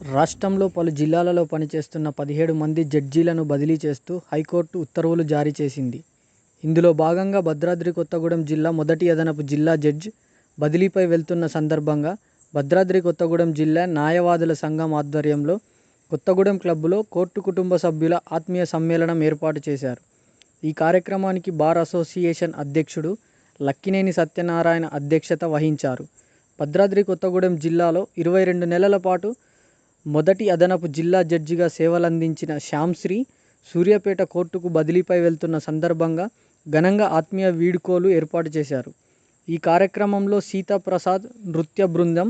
రాష్ట్రంలో పలు జిల్లాలలో పనిచేస్తున్న పదిహేడు మంది జడ్జీలను బదిలీ చేస్తూ హైకోర్టు ఉత్తర్వులు జారీ చేసింది. ఇందులో భాగంగా భద్రాద్రి కొత్తగూడెం జిల్లా మొదటి అదనపు జిల్లా జడ్జ్ బదిలీపై వెళ్తున్న సందర్భంగా భద్రాద్రి కొత్తగూడెం జిల్లా న్యాయవాదుల సంఘం ఆధ్వర్యంలో కొత్తగూడెం క్లబ్లో కోర్టు కుటుంబ సభ్యుల ఆత్మీయ సమ్మేళనం ఏర్పాటు చేశారు. ఈ కార్యక్రమానికి బార్ అసోసియేషన్ అధ్యక్షుడు లక్కినేని సత్యనారాయణ అధ్యక్షత వహించారు. భద్రాద్రి కొత్తగూడెం జిల్లాలో ఇరవై రెండు నెలల పాటు మొదటి అదనపు జిల్లా జడ్జిగా సేవలందించిన శ్యాంశ్రీ సూర్యాపేట కోర్టుకు బదిలీపై వెళ్తున్న సందర్భంగా ఘనంగా ఆత్మీయ వీడ్కోలు ఏర్పాటు చేశారు. ఈ కార్యక్రమంలో సీతాప్రసాద్ నృత్య బృందం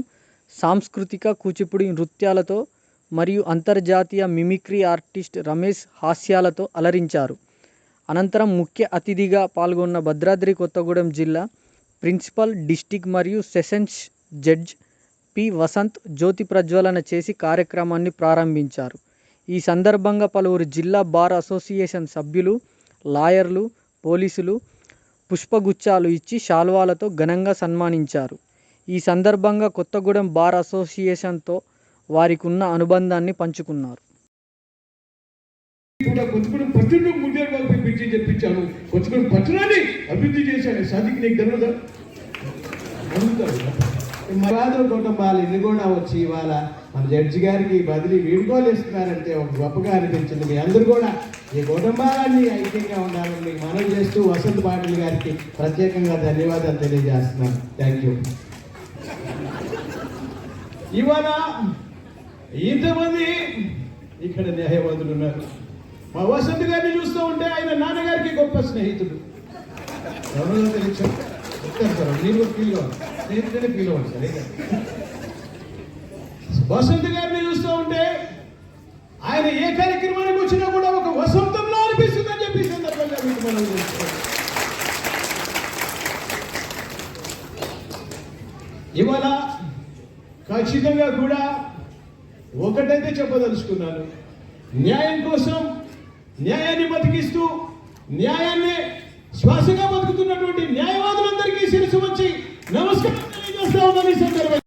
సాంస్కృతిక కూచిపూడి నృత్యాలతో మరియు అంతర్జాతీయ మిమిక్రీ ఆర్టిస్ట్ రమేష్ హాస్యాలతో అలరించారు. అనంతరం ముఖ్య అతిథిగా పాల్గొన్న భద్రాద్రి కొత్తగూడెం జిల్లా ప్రిన్సిపల్ డిస్ట్రిక్ట్ మరియు sessions judge P. Vasanth Jyothi ప్రజ్వలన చేసి కార్యక్రమాన్ని ప్రారంభించారు. ఈ సందర్భంగా పలువురు జిల్లా బార్ అసోసియేషన్ సభ్యులు, లాయర్లు, పోలీసులు పుష్పగుచ్ఛాలు ఇచ్చి శాల్వాలతో ఘనంగా సన్మానించారు. ఈ సందర్భంగా కొత్తగూడెం బార్ అసోసియేషన్తో వారికున్న అనుబంధాన్ని పంచుకున్నారు. పట్టణం చెప్పించాను పట్టణాన్ని అభివృద్ధి చేశాను సాధికి నీకు తెలియదా మరాదుల కుటుంబాలు ఇన్ని కూడా వచ్చి ఇవాళ మన జడ్జి గారికి బదిలీ వీడుకోలు ఇస్తున్నారంటే ఒక గొప్పగా అనిపించింది. మీ అందరూ కూడా ఈ కుటుంబాలన్నీ ఐక్యంగా ఉండాలని మీకు మనం చేస్తూ వసంత్ పాటిల్ గారికి ప్రత్యేకంగా ధన్యవాదాలు తెలియజేస్తున్నాను. థ్యాంక్ యూ ఇవాళ ఇంతమంది ఇక్కడ న్యాయవాదులు ఉన్నారు. మా వసంత్ గారిని చూస్తూ ఉంటే ఆయన నాన్నగారికి గొప్ప స్నేహితుడు. ఎవరో తెలుసు చెప్తారు సార్ మీరు ఫీల్ కావాలి స్నేహితుడే ఫీల్ అవ్వాలి వసంత్ గారిని చూస్తూ ఉంటే ఆయన ఏ కార్యక్రమానికి వచ్చినా కూడా ఒక వసంతంలో అనిపిస్తుంది అని చెప్పి సందర్భంగా మీకు మనం ఇవాళ ఖచ్చితంగా కూడా ఒకటైతే చెప్పదలుచుకున్నాను. న్యాయం కోసం న్యాయాన్ని బతికిస్తూ న్యాయాన్ని శ్వాసగా బతుకుతున్నటువంటి న్యాయవాదులందరికీ శిరసు వచ్చి నమస్కారం తెలియజేస్తా ఉన్నాను ఈ సందర్భంగా.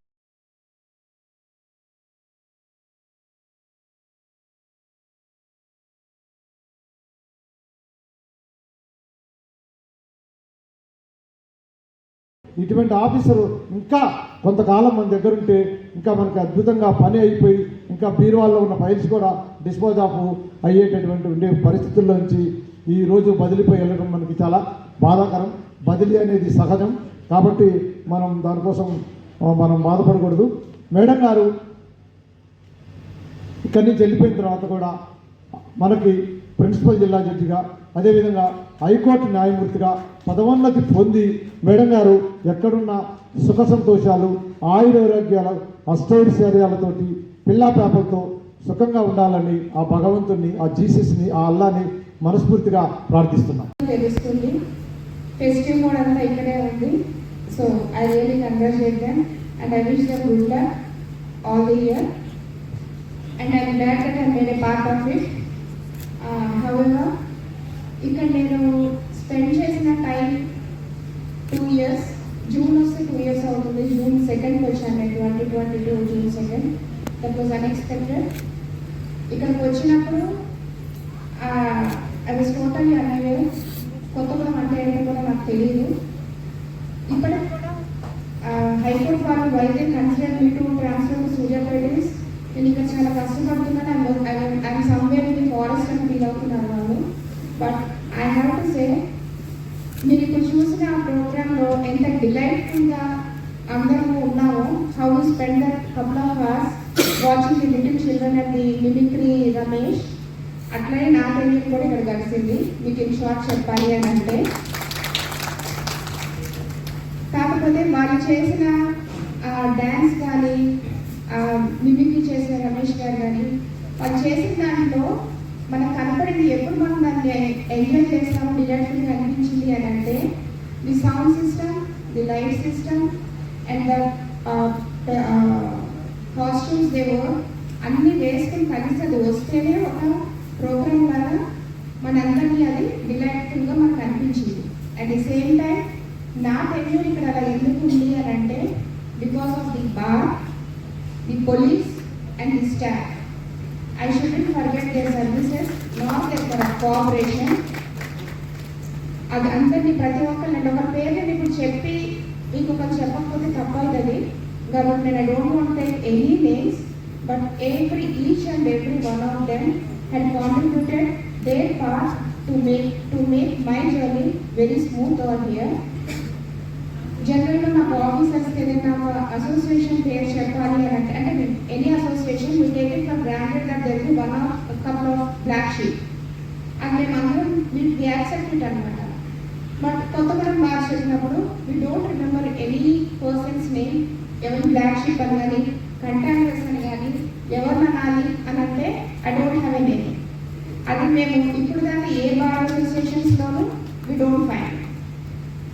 ఇటువంటి ఆఫీసరు ఇంకా కొంతకాలం మన దగ్గర ఉంటే ఇంకా మనకి అద్భుతంగా పని అయిపోయి ఇంకా బీరువాల్లో ఉన్న ఫైల్స్ కూడా డిస్పోజ్ ఆఫ్ అయ్యేటటువంటి ఉండే పరిస్థితుల్లోంచి ఈ రోజు బదిలీపై వెళ్ళడం మనకి చాలా బాధాకరం. బదిలీ అనేది సహజం. కాబట్టి మనం దానికోసం మనం బాధపడకూడదు. మేడం గారు ఇక్కడి నుంచి వెళ్ళిపోయిన తర్వాత కూడా మనకి ప్రిన్సిపల్ జిల్లా జడ్జిగా అదేవిధంగా హైకోర్టు న్యాయమూర్తిగా పదవోన్నతి పొంది మేడం గారు ఎక్కడున్న సుఖ సంతోషాలు ఆయురారోగ్యాల అష్టైశ్వర్యాలతోటి పిల్లా పేపలతో సుఖంగా ఉండాలని ఆ భగవంతుని ఆ జీసస్ని ఆ అల్లాని మనస్ఫూర్తిగా ప్రార్థిస్తున్నాం. తెలుస్తుంది. ఫెస్టివ్ ఇక్కడే ఉంది. So I congratulate them and and I them good luck all all year. Year and I that I made a part part of it however, ఇక్కడ నేను స్పెండ్ చేసిన టైం టూ ఇయర్స్ జూన్ వస్తే two years అవుతుంది. June సెకండ్కి వచ్చాను నేను twenty twenty two June second that was unexpected ఇక్కడికి వచ్చినప్పుడు అది వాజ్ టోటలీ అన్అవేర్ కొత్తగా అంటే ఏంటో కూడా నాకు తెలియదు ఇప్పటికి కూడా హైకోర్టు వాళ్ళు వైద్యం consider me to transfer to Suryapet నేను ఇక్కడ చాలా కష్టపడుతున్నాను ఐ సమ్వేర్ ఇన్ ఫారెస్ట్ అని ఫీల్ అవుతున్నాను వాళ్ళు. But I have to say మీరు ఇప్పుడు చూసిన ఆ ప్రోగ్రాంలో ఎంత డిలైట్ఫుల్గా అందరము ఉన్నామో how spend that couple of hours watching the little children at the mimicry Ramesh అట్లనే నా తెలియదు కూడా ఇక్కడ కలిసింది. మీకు ఇన్ షార్ట్ చెప్పాలి అని అంటే. కాకపోతే వాళ్ళు చేసిన డ్యాన్స్ కానీ మిమిక్రీ చేసే రమేష్ గారు కానీ వాళ్ళు చేసిన దాంట్లో మనకు కనపడింది ఎప్పుడు మనం దాన్ని ఎంజాయ్ చేస్తాము డిలైట్ఫుల్గా అనిపించింది అని అంటే the sound system the light system and the costumes దేవో అన్ని వేసుకుని కలిసి అది వస్తేనే ఒక ప్రోగ్రామ్ లాగా మనందరినీ అది డిలైట్ఫుల్గా మనకు అనిపించింది. అట్ ది సేమ్ టైం నా టెన్యూర్ ఇక్కడ అలా ఎందుకు ఉంది అని అంటే because of the bar, the police and the staff. I shouldn't forget their services, nor their cooperation. అది అందరినీ ప్రతి ఒక్కరిని అంటే ఒక పేరుని ఇప్పుడు చెప్పి మీకు ఒకరు చెప్పకపోతే తప్పవుతుంది కాబట్టి నేను I don't want take any names but every each and every one of them had contributed their part to make to make my journey very smooth or here జనరల్గా నాకు ఆఫీసర్స్కి ఏదైనా అసోసియేషన్ పేరు చెప్పాలి అని అంటే అంటే any association me take it for granted that there one of couple of black sheet and మేమందరం we accept it అనమాట బట్ కొత్తగూడెం బాగా చెప్పినప్పుడు we don't remember any persons name ఎవరి బ్లాక్ షీప్ అని కానీ కంటాక్టర్స్ అని కానీ ఎవరిని అనాలి అని అంటే I don't have a name అది మేము ఇప్పుడు దాన్ని ఏ బార్ అసోసియేషన్స్లోనూ వీ డోంట్ ఫైండ్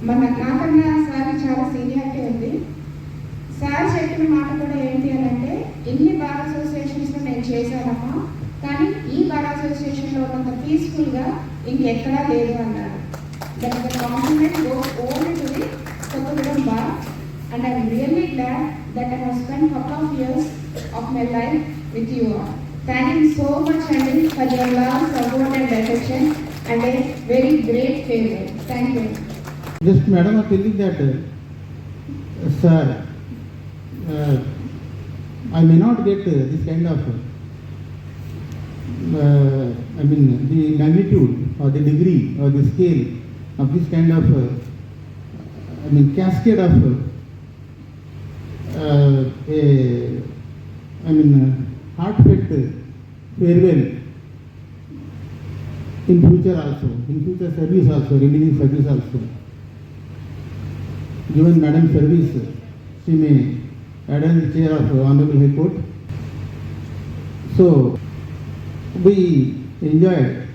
మన నాకన్నా సార్ చాలా సీనియారిటీ ఉంది సార్ చెప్పిన మాట కూడా ఏంటి అని అంటే ఎన్ని బార్ చేశారమ్మా. కానీ ఈ బార్ అసోసియేషన్లో ఉన్నంత పీస్ఫుల్గా ఇంకెక్కడా లేదు అన్నారు that the compliment go only to the Kothagudem bar and I'm really glad that I have spend couple of years of my life with you all thank you so much అండి for your love support and affection and a very great favour thank you just madam are telling that, sir I may not get this kind of I mean, the magnitude or the degree or the scale of this kind of, uh, I mean, cascade of, uh, a, I mean, uh, heartfelt farewell in future also, in future service also, remaining service also given Madam service, she may adorn the chair of Honorable High Court. So, we enjoyed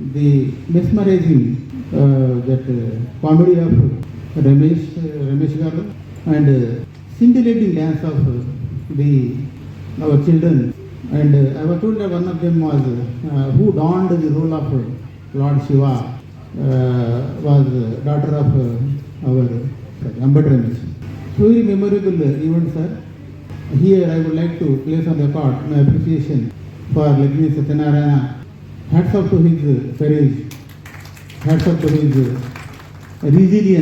the mesmerizing uh, that uh, comedy of Ramesh, Ramesh Garu and uh, scintillating dance of the our children. And I was told that one of them was who donned the role of Lord Shiva was daughter of our Ambed Ramesh. Very memorable event, sir. Here I would like to place on record my appreciation for Lakshmi Satyanarayana. Hats off to his uh, courage. Hats off to his uh, resilience.